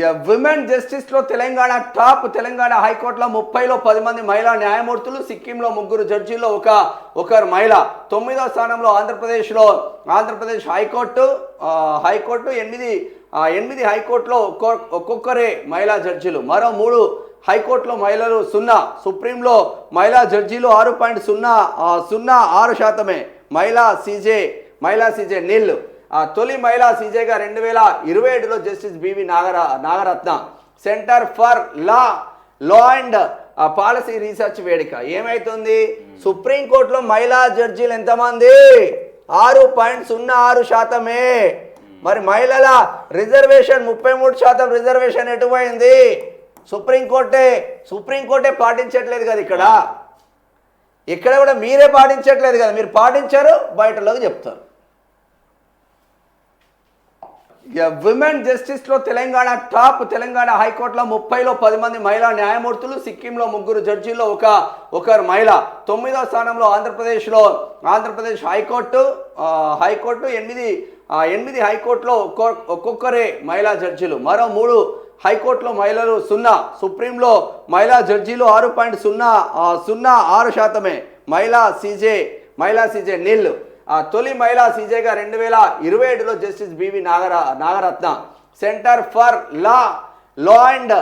Women జస్టిస్లో Telangana top Telangana హైకోర్టులో ముప్పైలో పది మంది మహిళా న్యాయమూర్తులు సిక్కింలో ముగ్గురు జడ్జీల్లో ఒక ఒకరు మహిళ. తొమ్మిదో స్థానంలో ఆంధ్రప్రదేశ్లో ఆంధ్రప్రదేశ్ హైకోర్టు హైకోర్టు ఎనిమిది ఎనిమిది హైకోర్టులో ఒక్కో- ఒక్కొక్కరే మహిళా జడ్జీలు. మరో మూడు హైకోర్టులో మహిళలు సున్నా సుప్రీంలో మహిళా జడ్జీలు ఆరు పాయింట్ సున్నా సున్నా ఆరు శాతమే. మహిళా సీజే మహిళా సీజే నీళ్ళు తొలి మహిళా సీజేగా రెండు వేల ఇరవై ఏడులో justice B V Nagara Nagarathna. Centre for law law and policy research వేదిక ఏమైతుంది? సుప్రీంకోర్టులో మహిళా జడ్జీలు ఎంతమంది? ఆరు పాయింట్ సున్నా ఆరు శాతమే. మరి మహిళల రిజర్వేషన్ ముప్పై మూడు శాతం రిజర్వేషన్ ఎటుపోయింది సుప్రీంకోర్టే సుప్రీంకోర్టే పాటించట్లేదు కదా ఇక్కడ. ఇక్కడ కూడా మీరే పాటించట్లేదు కదా. మీరు పాటించారు బయటలోకి చెప్తారు. విమెన్ జస్టిస్లో తెలంగాణ టాప్ తెలంగాణ హైకోర్టులో ముప్పైలో పది మంది మహిళా న్యాయమూర్తులు సిక్కింలో ముగ్గురు జడ్జీల్లో ఒక ఒకరు మహిళ. తొమ్మిదో స్థానంలో ఆంధ్రప్రదేశ్లో ఆంధ్రప్రదేశ్ హైకోర్టు హైకోర్టు ఎనిమిది ఎనిమిది హైకోర్టులో ఒక్కో- ఒక్కొక్కరే మహిళా జడ్జీలు. మరో మూడు హైకోర్టులో మహిళలు సున్నా సుప్రీంలో మహిళా జడ్జీలు ఆరు పాయింట్ సున్నా సున్నా ఆరు శాతమే. మహిళా సీజే మహిళా సీజే నీళ్ళు. తొలి మహిళా సీజేగా రెండు వేల ఇరవై ఏడులో justice B V Nagara Nagarathna. Centre for law law and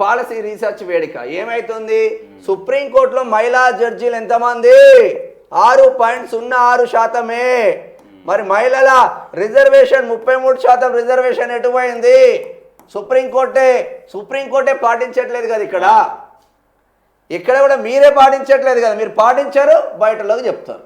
policy research వేదిక. ఏమైతుంది? సుప్రీంకోర్టులో మహిళా జడ్జీలు ఎంతమంది? ఆరు పాయింట్ సున్నా ఆరు శాతమే. మరి మహిళల రిజర్వేషన్ ముప్పై మూడు శాతం రిజర్వేషన్ ఎటుపోయింది సుప్రీంకోర్టే సుప్రీంకోర్టే పాటించట్లేదు కదా ఇక్కడ. ఇక్కడ కూడా మీరే పాటించట్లేదు కదా. మీరు పాటించారు బయటలోకి చెప్తారు.